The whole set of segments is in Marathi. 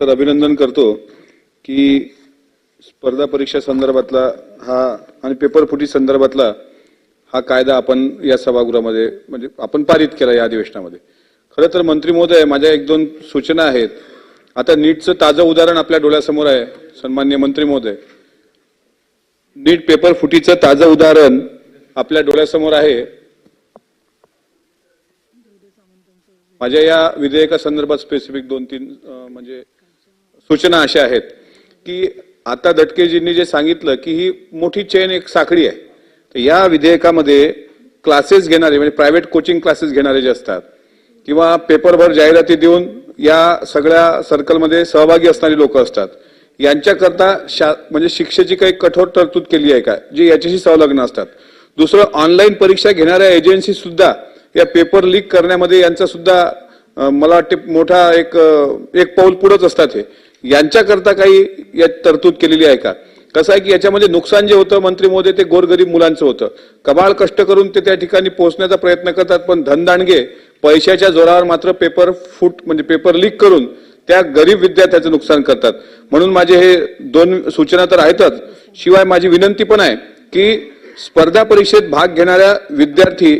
तर अभिनंदन करतो की स्पर्धा परीक्षा संदर्भातला हा आणि पेपर फुटी संदर्भातला हा कायदा आपण या सभागृहामध्ये म्हणजे आपण पारित केला या अधिवेशनामध्ये. खरं तर मंत्री महोदय माझ्या एक दोन सूचना आहेत. आता नीटचं ताजं उदाहरण आपल्या डोळ्यासमोर आहे सन्मान्य मंत्री महोदय. नीट पेपर फुटीचं ताजं उदाहरण आपल्या डोळ्यासमोर आहे. माझ्या या विधेयकासंदर्भात स्पेसिफिक दोन तीन म्हणजे सूचना अशा आहेत की आता दटकेजींनी जे सांगितलं की ही मोठी चेन एक साखळी आहे. तर या विधेयकामध्ये क्लासेस घेणारे म्हणजे प्रायव्हेट कोचिंग क्लासेस घेणारे जे असतात किंवा पेपरभर जाहिराती देऊन या सगळ्या सर्कलमध्ये सहभागी असणारी लोक असतात. यांच्याकरता शा म्हणजे शिक्षेची काही कठोर तरतूद केली आहे का? जी याच्याशी संलग्न असतात. दुसरं ऑनलाईन परीक्षा घेणाऱ्या एजन्सी सुद्धा या पेपर लीक करण्यामध्ये यांचा सुद्धा मला वाटते मोठा एक एक पाऊल पुढंच असतात हे. यांच्याकरता काही यात तरतूद केलेली आहे का? कसं आहे की याच्यामध्ये नुकसान जे होतं मंत्री मोदी ते गोरगरीब मुलांचं होतं. कबाळ कष्ट करून ते त्या ठिकाणी पोहोचण्याचा प्रयत्न करतात पण धनदांडगे पैशाच्या जोरावर मात्र पेपर फूट म्हणजे पेपर लीक करून त्या गरीब विद्यार्थ्याचं नुकसान करतात. म्हणून माझे हे दोन सूचना तर आहेतच. शिवाय माझी विनंती पण आहे की स्पर्धा परीक्षेत भाग घेणाऱ्या विद्यार्थी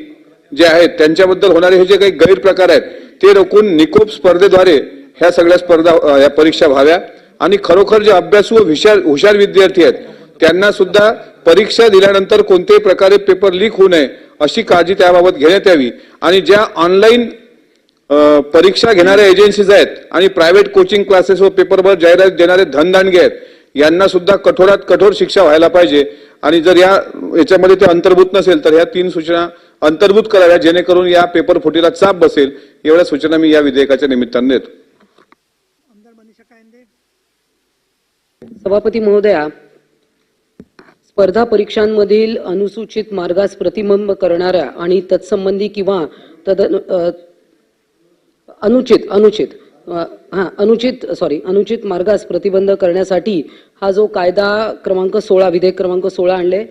जे आहेत त्यांच्याबद्दल होणारे हे जे काही गैरप्रकार आहेत ते रोखून निकोप स्पर्धेद्वारे ह्या सगळ्या स्पर्धा या परीक्षा व्हाव्या. आणि खरोखर जे अभ्यासू व हुशार हुशार विद्यार्थी आहेत त्यांना सुद्धा परीक्षा दिल्यानंतर कोणत्याही प्रकारे पेपर लीक होऊ नये अशी काळजी त्याबाबत घेण्यात यावी. आणि ज्या ऑनलाईन परीक्षा घेणाऱ्या एजन्सीज आहेत आणि प्रायव्हेट कोचिंग क्लासेस व पेपरवर जाहिरात देणारे धनदांडगे आहेत यांना सुद्धा कठोरात कठोर शिक्षा व्हायला पाहिजे. आणि जर या याच्यामध्ये ते अंतर्भूत नसेल तर ह्या तीन सूचना अंतर्भूत कराव्या जेणेकरून या पेपर फुटीला चाप बसेल एवढ्या सूचना मी या विधेयकाच्या निमित्ताने देतो. सभापती महोदया स्पर्धा परीक्षांमधील अनुसूचित मार्गास प्रतिबंध करणाऱ्या आणि तत्संबंधी किंवा तद अनुचित अनुचित हा अनुचित सॉरी अनुचित मार्गास प्रतिबंध करण्यासाठी हा जो कायदा क्रमांक सोळा विधेयक क्रमांक सोळा आणले